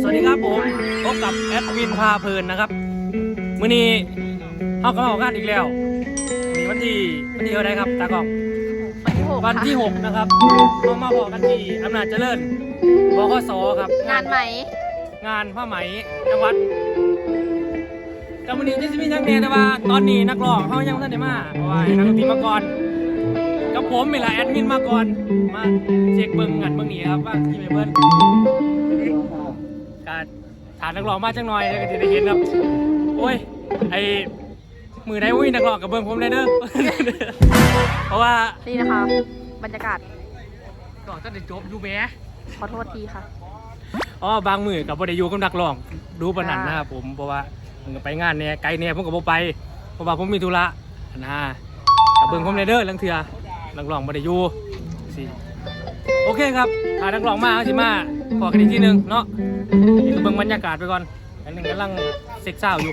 สวัสดีครับผมพบกับแอดวินพาเพลินนะครับมื้อนี้เขาก็มาออกงานอีกแล้วนี่วันที่วันที่เท่าไหรครับตากล้องวันที่หกวันค่ะที่ 6 นะครับเรามาบอกกันที่อำนาจเจริญบกสครับ งานไหม งานผ้าไหมจังหวัดแต่วันนี้จะมีนักเรียนแต่ว่า ตอนนี้นักร้องเขายังไม่ทันได้มาเพราะว่าให้นักดนตรีมาก่อนกับผมเวลาแอดมินมาก่อนมาเช็คเบิ้งงานเบิ้งนี้ครับว่าที่ไม่เบิ้ง การฐานนักร้องมาจังหน่อยเดี๋ยวก็จะได้เห็นครับ โอ้ย ไอมือไหนอุ้ยนักร้องกับเบิ้งผมเลยเด้อ เพราะว่านี่นะคะ บรรยากาศก่อนจะได้จบอยู่แหมขอโทษทีค่ะ อ๋อบางมือกับบริยูกับนักร้องดูปานนันนะครับผมเพราะว่ามันก็ไปงานเนี่ยไกลเนี่ยผมก็บ่ไป เพราะว่าผมมีธุระนะกับเบิ่งผมในเด้อลังเทือนักร้องบริยูสิ โอเคครับถ้านักร้องมาเอาสิมาพอกันอีกทีหนึงเนาะนี่ก็เบิ่งบรรยากาศไปก่อน อันนึงกำลังเซ็กซ์เศร้าอยู่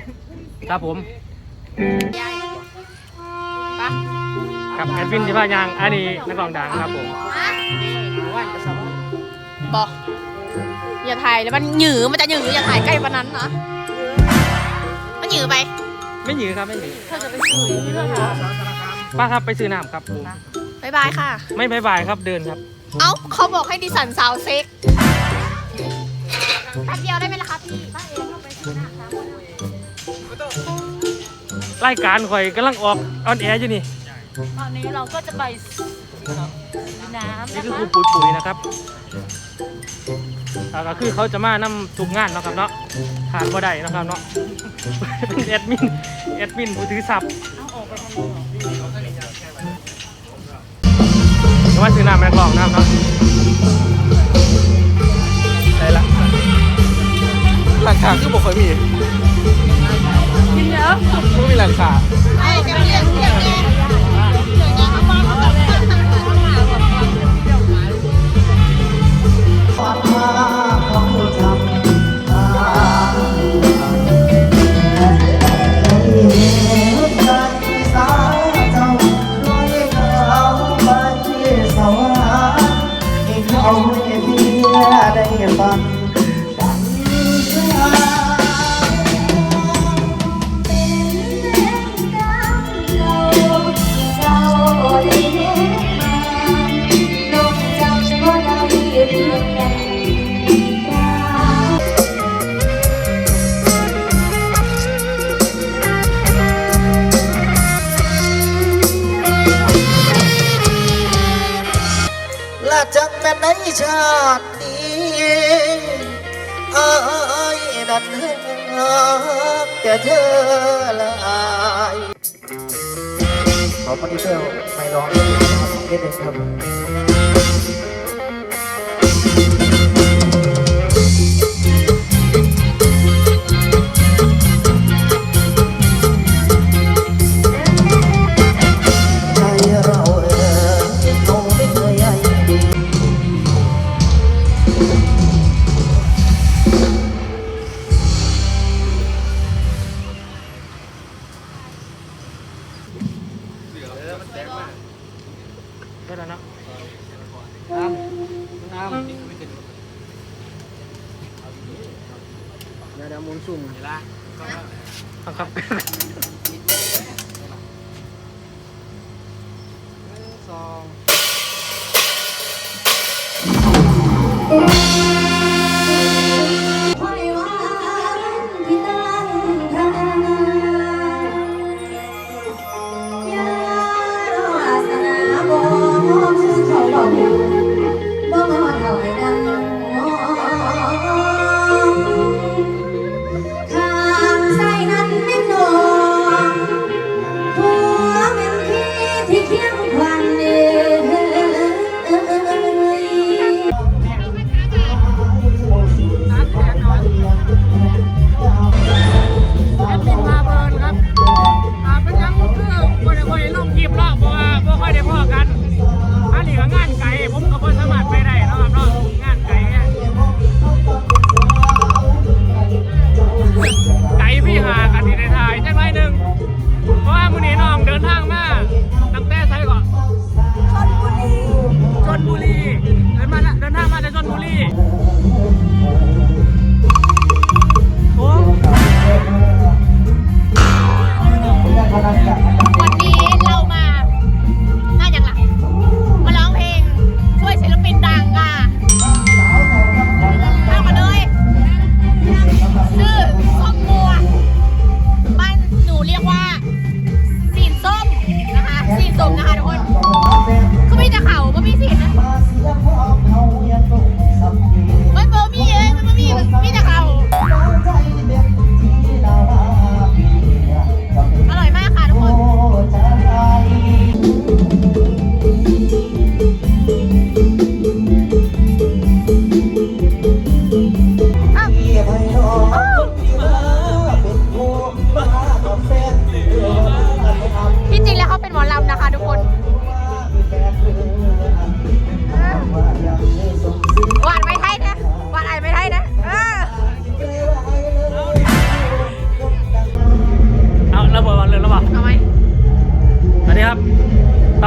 ครับผมปะกับแอดวินที่พายางอันนี้นักร้องดังครับผมบอกอย่าถ่ายแล้วมันหยือมันจะหยืออย่าถ่ายใกล้ปานนั้นนะมันหยือไป ไม่หยือครับไม่หยือเธอจะไปสื่อที่เรื่องเหรอป้าครับไปซื้อน้ำครับบายบายค่ะ ไม่บายบายครับเดินครับ เอ้าเขาบอกให้ดิสันสาวเซ็กแป๊บเดียวได้ไหมล่ะคะพี่ป้าเองเราไปซื้อน้ำตามรายการข่อยกำลังออกออนแอร์อยู่นี่ ตอนนี้เราก็จะไปน้ำนี่นะคือคะครูปุ๋ยปุ๋ยนะครับอ่าก็คือเขาจะมานำทุกงานเนาะครับเนาะขาดบ่ได้เนาะครับเนาะ เป็นแอดมิน แอดมินผู้ถือศัพท์เอาออกไปทางนู้นเหรอ พี่จะมาซื้อน้ำแมกลองน้ำเนาะได้ละหลังคาคือบอกเคยมีกินเยอะไม่มีหลังคา กแต่เธอหลายขอปฏิเสธไม่ร้องเลยนะครับนิดนึงครับำน้ำเดี๋ยวเดี๋ยวหมุนสุ่ม เห็นละ ครับ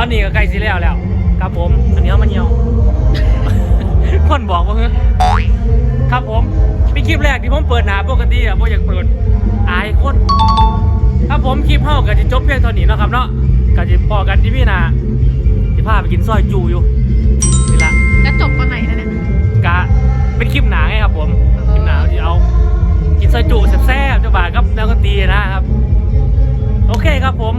อนนี้ก็ใกล้สิแล้วแล้วครับผมอันนี้มันเหี่ยวคนบอกว่าครับผมเป็นคลิปแรกที่ผมเปิดหนาปกติอะผมอยากเปิดอายคนครับผมคลิปเฮาก็จะจบเพียงเท่านี้นะครับเนาะก็จะพอกันที่พี่นาจะพาไปกินซอยจูอยู่นี่ละจะจบตอนไหนนะเนี่ยกะเป็นคลิปหนาไงครับผมคลิปหนาที่เอากินซอยจูแซ่บๆเจ้าบ่าวกับแล้วก็ตีนะครับ โอเคครับผม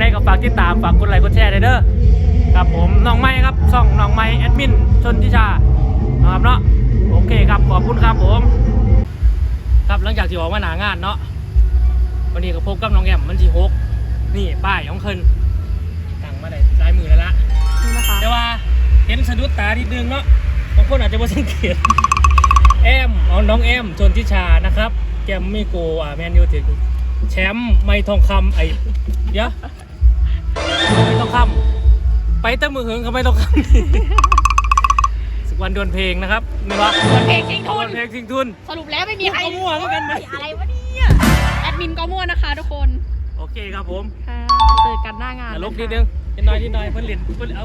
งไงก็ฝากติดตามฝากกดไลค์กดแชร์ด้วยเด้อครับผมน้องไม้ครับช่องน้องไม้แอดมินชนทิชานะครับเนาะโอเคครับขอบคุณครับผม ครับหลังจากที่ออกมาหนางานเนาะวันนี้ก็พบกับน้องแอมมันทีหกนี่ป้ายของเคินตั้งมาได้ลายมือแล้วละนี่นะคะแต่ว่าเห็นสะดุดตานิดนึงเนาะบางคนอาจจะไม่สังเกตแอมเอาน้องแอมชนทิชานะครับแกมมี่โกอ่าแมนยูถึงแชมป์ไม่ทองคำไอ้เดี๋ยว ไม่ทองคำไปแต่มือหึงเขาไม่ทองคำสักวันดวลเพลงนะครับไม่ว่าเพลงทิ้งดทุวนลเพลงทิ้งทุน สรุปแล้วไม่มีใครก็มั่วเหมือนกันนะอะไรวะเนี่ยแอดมินก็มั่วนะคะทุกคน โอเคครับผมค่ะเจอกันหน้างานตลกะคะนิดนึงนิดหน่อยนิดหน่อยเพิ่นเล่นเพิ่นเอา